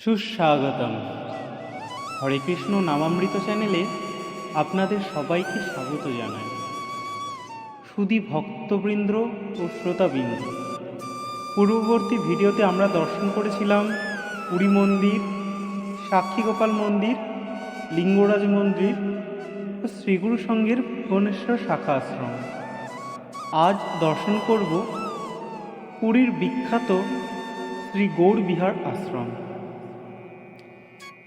সুস্বাগতম। হরে কৃষ্ণ নামামৃত চ্যানেলে আপনাদের সবাইকে স্বাগত জানাই। সুদী ভক্তবৃন্দ ও শ্রোতাবৃন্দ, পূর্ববর্তী ভিডিওতে আমরা দর্শন করেছিলাম পুরী মন্দির, সাক্ষীগোপাল মন্দির, লিঙ্গরাজ মন্দির ও শ্রীগুরু সঙ্গের ভুবনেশ্বর শাখা আশ্রম। আজ দর্শন করব পুরীর বিখ্যাত শ্রী গৌর বিহার আশ্রম।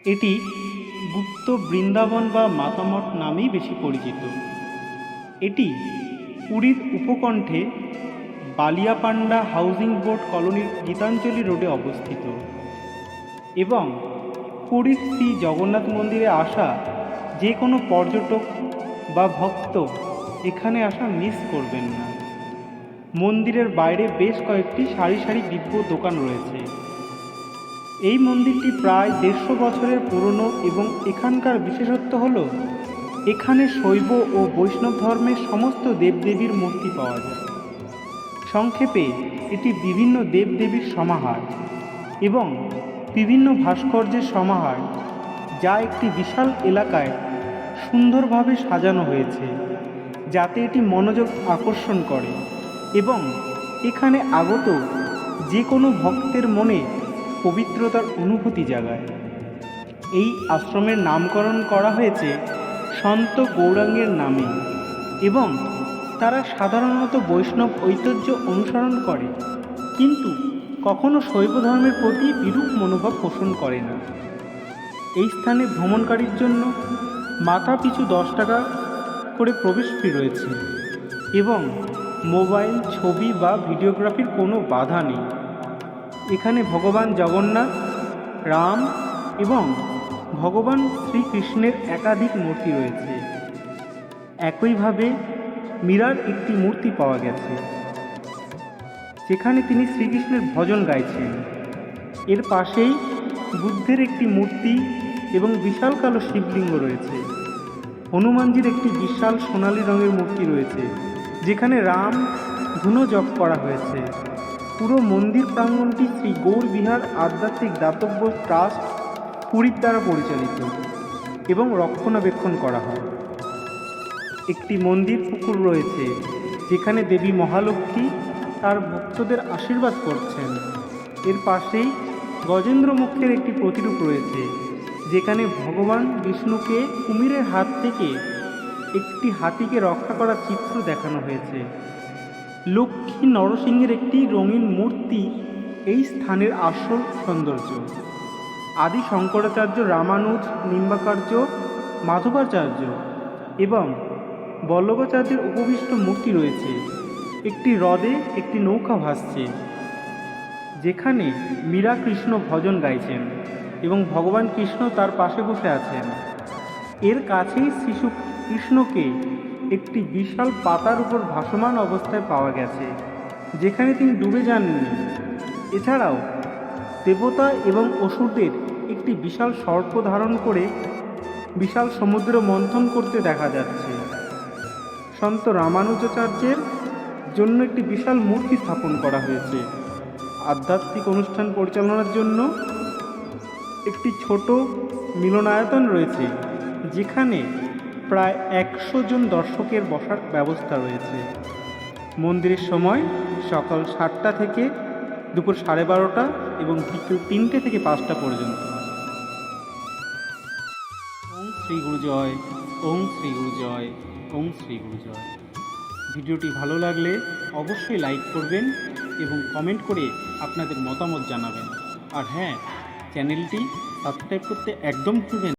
এটি গুপ্ত বৃন্দাবন বা মাতামঠ নামেই বেশি পরিচিত। এটি পুরীর উপকণ্ঠে বালিয়াপান্ডা হাউজিং বোর্ড কলোনির গীতাঞ্জলি রোডে অবস্থিত এবং পুরীর শ্রী জগন্নাথ মন্দিরে আসা যে কোনো পর্যটক বা ভক্ত এখানে আসা মিস করবেন না। মন্দিরের বাইরে বেশ কয়েকটি সারি সারি দিব্য দোকান রয়েছে। এই মন্দিরটি প্রায় দেড়শো বছরের পুরনো এবং এখানকার বিশেষত্ব হল, এখানে শৈব ও বৈষ্ণব ধর্মের সমস্ত দেবদেবীর মূর্তি পাওয়া যায়। সংক্ষেপে, এটি বিভিন্ন দেবদেবীর সমাহার এবং বিভিন্ন ভাস্কর্যের সমাহার যা একটি বিশাল এলাকায় সুন্দরভাবে সাজানো হয়েছে, যাতে এটি মনোযোগ আকর্ষণ করে এবং এখানে আগত যে কোনো ভক্তের মনে পবিত্রতার অনুভূতি জাগায়। এই আশ্রমের নামকরণ করা হয়েছে সন্ত গৌরাঙ্গের নামে এবং তারা সাধারণত বৈষ্ণব ঐতিহ্য অনুসরণ করে, কিন্তু কখনো শৈব ধর্মের প্রতি বিরূপ মনোভাব পোষণ করে না। এই স্থানে ভ্রমণকারীর জন্য মাথা পিছু দশ টাকা করে প্রবেশ ফি রয়েছে এবং মোবাইল, ছবি বা ভিডিওগ্রাফির কোনো বাধা নেই। এখানে ভগবান জগন্নাথ, রাম এবং ভগবান শ্রীকৃষ্ণের একাধিক মূর্তি রয়েছে। একইভাবে মীরার একটি মূর্তি পাওয়া গেছে। যেখানে তিনি শ্রীকৃষ্ণের ভজন গাইছেন। এর পাশেই বুদ্ধের একটি মূর্তি এবং বিশাল কালো শিবলিঙ্গ রয়েছে। হনুমানজির একটি বিশাল সোনালী রঙের মূর্তি রয়েছে, যেখানে রাম ধুনো জপ করা হয়েছে। পুরো মন্দির প্রাঙ্গণটি শ্রী গৌর বিহার আধ্যাত্মিক দাতব্য ট্রাস্ট পুরীর দ্বারা পরিচালিত এবং রক্ষণাবেক্ষণ করা হয়। একটি মন্দির পুকুর রয়েছে, যেখানে দেবী মহালক্ষ্মী তার ভক্তদের আশীর্বাদ করছেন। এর পাশেই গজেন্দ্র মুখের একটি প্রতিরূপ রয়েছে, যেখানে ভগবান বিষ্ণুকে কুমিরের হাত থেকে একটি হাতিকে রক্ষা করার চিত্র দেখানো হয়েছে। লক্ষ্মী নরসিংহের একটি রঙিন মূর্তি এই স্থানের আসল সৌন্দর্য। আদি শঙ্করাচার্য রামানুজ নিম্বাকার্য, মাধবাচার্য এবং বল্লভাচার্যের উপবিষ্ট মূর্তি রয়েছে। একটি হ্রদে একটি নৌকা ভাসছে, যেখানে মীরা কৃষ্ণ ভজন গাইছেন এবং ভগবান কৃষ্ণ তার পাশে বসে আছেন। এর কাছেই শিশু কৃষ্ণকে একটি বিশাল পাতার উপর ভাসমান অবস্থায় পাওয়া গেছে, যেখানে তিনি ডুবে যাননি। এছাড়াও, দেবতা এবং অসুরদের একটি বিশাল সর্প ধারণ করে বিশাল সমুদ্র মন্থন করতে দেখা যাচ্ছে। সন্ত রামানুজাচার্যের জন্য একটি বিশাল মূর্তি স্থাপন করা হয়েছে। আধ্যাত্মিক অনুষ্ঠান পরিচালনার জন্য একটি ছোট মিলনায়তন রয়েছে, যেখানে প্রায় একশো জন দর্শকের বসার ব্যবস্থা রয়েছে। মন্দিরের সময় সকাল সাতটা থেকে দুপুর সাড়ে বারোটা এবং বিকেল তিনটে থেকে পাঁচটা পর্যন্ত। ওম শ্রী গুরু জয়, ওম শ্রী গুরু জয়, ওম শ্রী গুরু জয়। ভিডিওটি ভালো লাগলে অবশ্যই লাইক করবেন এবং কমেন্ট করে আপনাদের মতামত জানাবেন। আর হ্যাঁ চ্যানেলটি সাবস্ক্রাইব করতে একদম ভুলবেন।